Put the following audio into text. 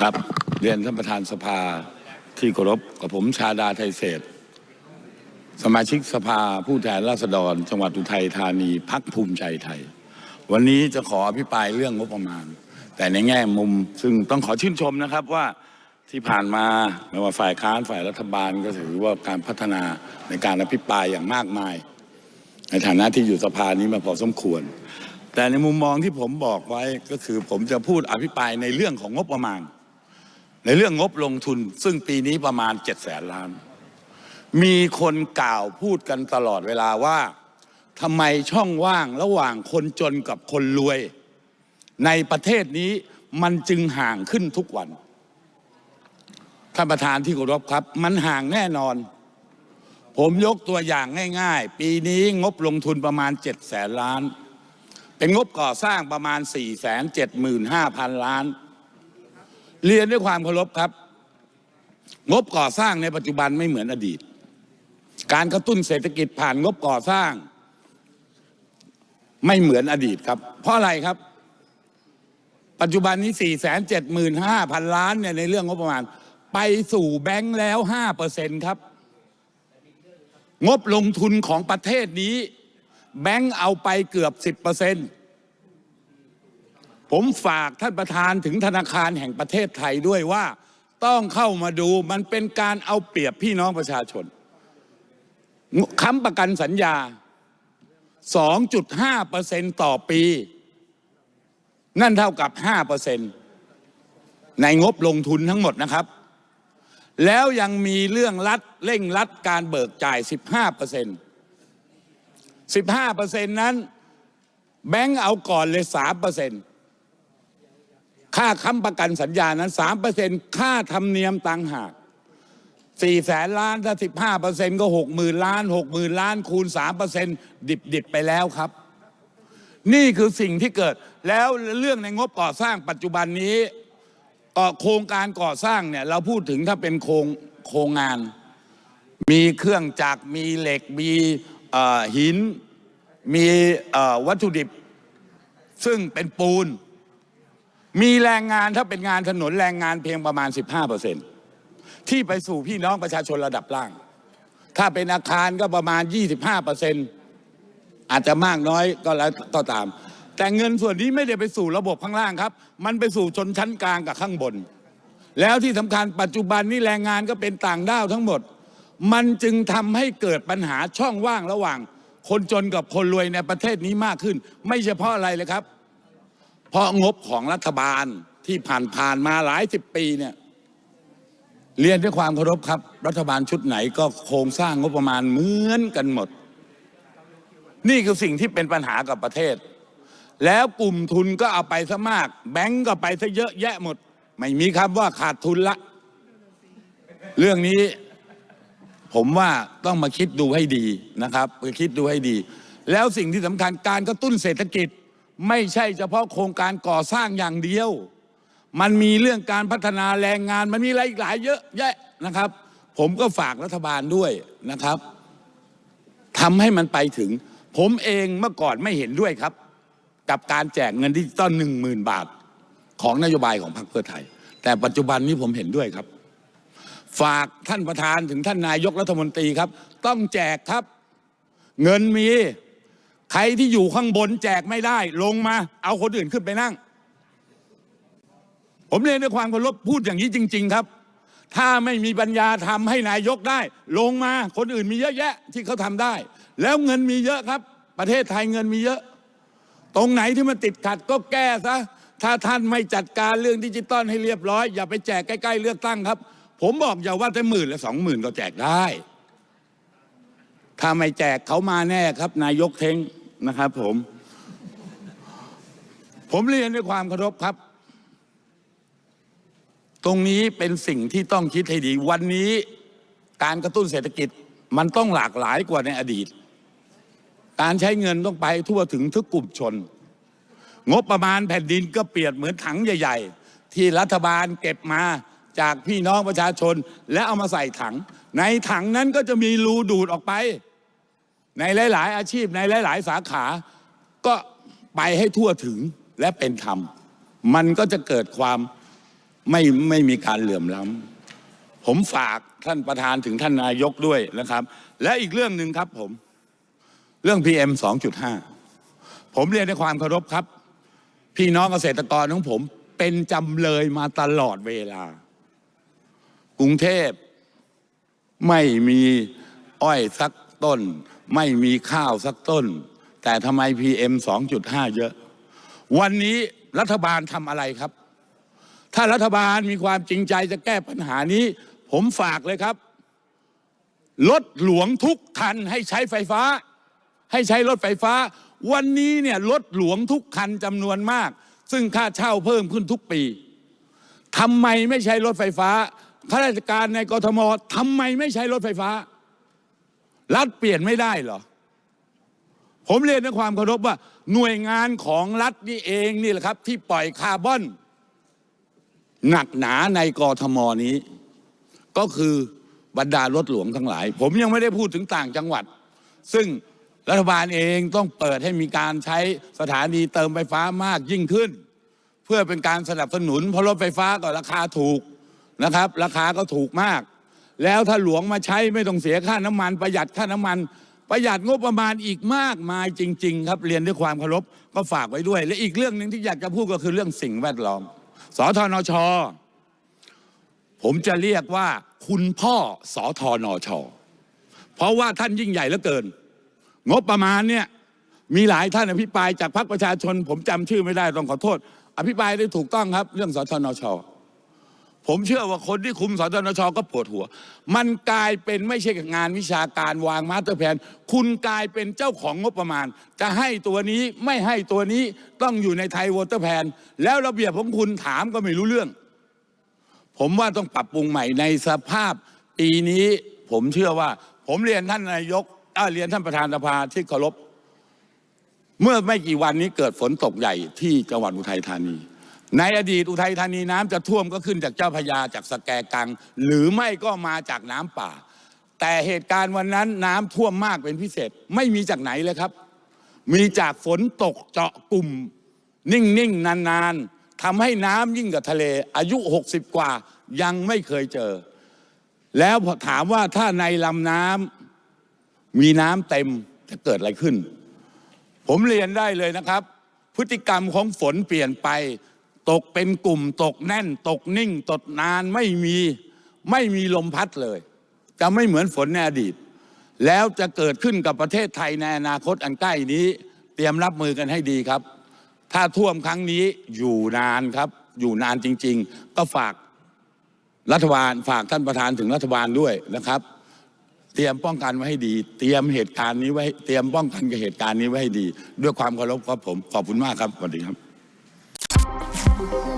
ครับเรียนท่านประธานสภาที่เคารพกับผมชาดาไทยเศษ สมาชิกสภาผู้แทนราษฎร จังหวัดอุทัยธานีพักภูมิใจไทย วันนี้จะขออภิปรายเรื่องงบประมาณ แต่ในแง่มุมซึ่งต้องขอชื่นชมนะครับว่าที่ผ่านมาไม่ว่าฝ่ายค้านฝ่ายรัฐบาลก็ถือว่าการพัฒนาในการอภิปรายอย่างมากมาย ในฐานะที่อยู่สภานี้มาพอสมควร แต่ในมุมมองที่ผมบอกไว้ก็คือผมจะพูดอภิปรายในเรื่องของงบประมาณ ในเรื่องงบลงทุนซึ่งปีนี้ประมาณ7จ็ดแสนล้าน มีคนกล่าวพูดกันตลอดเวลาว่าทำไมช่องว่างระหว่างคนจนกับคนรวย ในประเทศนี้มันจึงห่างขึ้นทุกวันท่านประธานที่เคารพครับ มันห่างแน่นอน ผมยกตัวอย่างง่าย ๆ ปีนี้งบลงทุนประมาณ7จ็ดแสนล้าน เป็นงบก่อสร้างประมาณ4 7 5 0 0 0ล้าน เรียนด้วยความเคารพครับ งบก่อสร้างในปัจจุบันไม่เหมือนอดีต การกระตุ้นเศรษฐกิจผ่านงบก่อสร้าง ไม่เหมือนอดีตครับ เพราะอะไรครับ ปัจจุบันนี้ 4 7 5 0 0 0 ล้านเนี่ยในเรื่องงบประมาณ ไปสู่แบงค์แล้ว 5%ครับ งบลงทุนของประเทศนี้ แบงค์เอาไปเกือบ 10% ผมฝากท่านประธานถึงธนาคารแห่งประเทศไทยด้วยว่าต้องเข้ามาดูมันเป็นการเอาเปรียบพี่น้องประชาชนค้ำประกันสัญญา 2.5%ต่อปี นั่นเท่ากับ 5%ในงบลงทุนทั้งหมดนะครับ แล้วยังมีเรื่องรัดเร่งรัดการเบิกจ่าย 15% 15%นั้น แบงก์เอาก่อนเลย 3% ค่าค้ำประกันสัญญานั้น3%ค่าธรรมเนียมต่างหาก4แสนล้านถ้า15%ก็60,000ล้าน60,000ล้านคูณ3%ดิบดิบไปแล้วครับ นี่คือสิ่งที่เกิดแล้วเรื่องในงบก่อสร้างปัจจุบันนี้ก็โครงการก่อสร้างเนี่ยเราพูดถึงถ้าเป็นโครงโครงงาน มีเครื่องจักรมีเหล็กมีหิน มีวัตถุดิบ ซึ่งเป็นปูน มีแรงงานถ้าเป็นงานถนนแรงงานเพียงประมาณ 15%ที่ไปสู่พี่น้องประชาชนระดับล่าง ถ้าเป็นอาคารก็ประมาณ 25%อาจจะมากน้อยก็แล้วก็ตาม แต่เงินส่วนนี้ไม่ได้ไปสู่ระบบข้างล่างครับ มันไปสู่ชนชั้นกลางกับข้างบน แล้วที่สำคัญปัจจุบันนี้แรงงานก็เป็นต่างด้าวทั้งหมด มันจึงทำให้เกิดปัญหาช่องว่างระหว่าง คนจนกับคนรวยในประเทศนี้มากขึ้น ไม่เฉพาะอะไรเลยครับ เพราะงบของรัฐบาลที่ผ่านผ่านๆมาหลายสิบปีเนี่ยเรียนด้วยความเคารพครับ รัฐบาลชุดไหนก็โครงสร้างงบประมาณเหมือนกันหมด นี่คือสิ่งที่เป็นปัญหากับประเทศ แล้วกลุ่มทุนก็เอาไปซะมาก แบงก์ก็ไปซะเยอะแยะหมด ไม่มีคำว่าขาดทุนละ เรื่องนี้ผมว่าต้องมาคิดดูให้ดีนะครับไปคิดดูให้ดี แล้วสิ่งที่สำคัญการกระตุ้นเศรษฐกิจ ไม่ใช่เฉพาะโครงการก่อสร้างอย่างเดียว มันมีเรื่องการพัฒนาแรงงาน มันมีอะไรอีกหลายเยอะแยะนะครับ ผมก็ฝากรัฐบาลด้วยนะครับทำให้มันไปถึง ผมเองเมื่อก่อนไม่เห็นด้วยครับ กับการแจกเงินดิจิตอลหนึ่งหมื่นบาทของนโยบายของพรรคเพื่อไทย แต่ปัจจุบันนี้ผมเห็นด้วยครับ ฝากท่านประธานถึงท่านนายกรัฐมนตรีครับ ต้องแจกครับ เงินมี ใครที่อยู่ข้างบนแจกไม่ได้ลงมา เอาคนอื่นขึ้นไปนั่ง ผมเรียนด้วยความเคารพพูดอย่างนี้จริง ๆ ครับ ถ้าไม่มีปัญญาทำให้นายกได้ ลงมาคนอื่นมีเยอะแยะที่เขาทำได้ แล้วเงินมีเยอะครับ ประเทศไทยเงินมีเยอะ ตรงไหนที่มันติดขัดก็แก้ซะถ้าท่านไม่จัดการเรื่องดิจิตอลให้เรียบร้อย อย่าไปแจกใกล้ๆเลือกตั้งครับ ผมบอกอย่าว่าแต่หมื่นและสองหมื่นก็แจกได้ ถ้าไม่แจกเขามาแน่ครับ นายกเท้ง นะครับผม ผมเรียนด้วยความเคารพครับ ตรงนี้เป็นสิ่งที่ต้องคิดให้ดี วันนี้การกระตุ้นเศรษฐกิจมันต้องหลากหลายกว่าในอดีต การใช้เงินต้องไปทั่วถึงทุกกลุ่มชน งบประมาณแผ่นดินก็เปรียบเหมือนถังใหญ่ ๆ ที่รัฐบาลเก็บมาจากพี่น้องประชาชน และเอามาใส่ถัง ในถังนั้นก็จะมีรูดูดออกไป ในหลาย ๆ อาชีพในหลาย ๆ สาขา ก็ไปให้ทั่วถึงและเป็นธรรม มันก็จะเกิดความไม่ไม่มีการเหลื่อมล้ำผมฝากท่านประธานถึงท่านนายกด้วยนะครับ และอีกเรื่องหนึ่งครับผม เรื่อง PM 2.5 ผมเรียนในความเคารพครับ พี่น้องเกษตรกรของผมเป็นจำเลยมาตลอดเวลา กรุงเทพไม่มีอ้อยสักต้น ไม่มีข้าวสักต้น แต่ทำไม PM 2.5 เยอะ วันนี้รัฐบาลทำอะไรครับ ถ้ารัฐบาลมีความจริงใจจะแก้ปัญหานี้ ผมฝากเลยครับ รถหลวงทุกคันให้ใช้ไฟฟ้า ให้ใช้รถไฟฟ้า วันนี้เนี่ยรถหลวงทุกคันจำนวนมาก ซึ่งค่าเช่าเพิ่มขึ้นทุกปีทำไมไม่ใช้รถไฟฟ้าข้าราชการในกรทมทำไมไม่ใช้รถไฟฟ้า รัฐเปลี่ยนไม่ได้เหรอ ผมเรียนด้วยความเคารพว่า หน่วยงานของรัฐนี่เองนี่แหละครับ ที่ปล่อยคาร์บอน หนักหนาในกรทมนี้ ก็คือบรรดารถหลวงทั้งหลาย ผมยังไม่ได้พูดถึงต่างจังหวัด ซึ่งรัฐบาลเองต้องเปิดให้มีการใช้สถานีเติมไฟฟ้ามากยิ่งขึ้น เพื่อเป็นการสนับสนุนเพราะรถไฟฟ้าก็ราคาถูกนะครับ ราคาก็ถูกมาก แล้วถ้าหลวงมาใช้ไม่ต้องเสียค่าน้ำมัน ประหยัดค่าน้ำมัน ประหยัดงบประมาณอีกมากมายจริง ๆ ครับเรียนด้วยความเคารพก็ฝากไว้ด้วย และอีกเรื่องหนึ่งที่อยากจะพูดก็คือเรื่องสิ่งแวดล้อมสทนช ผมจะเรียกว่าคุณพ่อสอทอนอชอเพราะว่าท่านยิ่งใหญ่เหลือเกิน งบประมาณเนี่ยมีหลายท่านอภิปรายจากพรรคประชาชน ผมจำชื่อไม่ได้ต้องขอโทษ อภิปรายได้ถูกต้องครับ เรื่องสทนช ผมเชื่อว่าคนที่คุมสทนชก็ปวดหัว มันกลายเป็นไม่ใช่งานวิชาการวางมาสเตอร์แผนคุณกลายเป็นเจ้าของงบประมาณ จะให้ตัวนี้ไม่ให้ตัวนี้ต้องอยู่ในไทยวอเตอร์แพนแล้วระเบียบของคุณถามก็ไม่รู้เรื่อง ผมว่าต้องปรับปรุงใหม่ในสภาพปีนี้ ผมเชื่อว่า ผมเรียนท่านนายกเอ้าเรียนท่านประธานสภาที่เคารพเมื่อไม่กี่วันนี้เกิดฝนตกใหญ่ที่จังหวัดอุทัยธานี ในอดีตอุทัยธานีน้ำจะท่วมก็ขึ้นจากเจ้าพระยาจากสแกกัง หรือไม่ก็มาจากน้ำป่า แต่เหตุการณ์วันนั้นน้ำท่วมมากเป็นพิเศษไม่มีจากไหนเลยครับ มีจากฝนตกเจาะกลุ่ม นิ่งๆ นานๆทำให้น้ำยิ่งกับทะเล อายุ 60 กว่ายังไม่เคยเจอ แล้วพอถามว่าถ้าในลำน้ำมีน้ำเต็มจะเกิดอะไรขึ้น ผมเรียนได้เลยนะครับ พฤติกรรมของฝนเปลี่ยนไป ตกเป็นกลุ่มตกแน่น ตกนิ่ง ตกนานไม่มีไม่มีลมพัดเลย จะไม่เหมือนฝนในอดีต แล้วจะเกิดขึ้นกับประเทศไทยในอนาคตอันใกล้นี้ เตรียมรับมือกันให้ดีครับ ถ้าท่วมครั้งนี้อยู่นานครับ อยู่นานจริง ๆ ก็ฝากรัฐบาลฝากท่านประธานถึงรัฐบาลด้วยนะครับ เตรียมป้องกันไว้ให้ดี เตรียมเหตุการณ์นี้ไว้เตรียมป้องกันกับเหตุการณ์นี้ไว้ให้ดี ด้วยความเคารพครับผมขอบคุณมากครับสวัสดีครับ Thank you.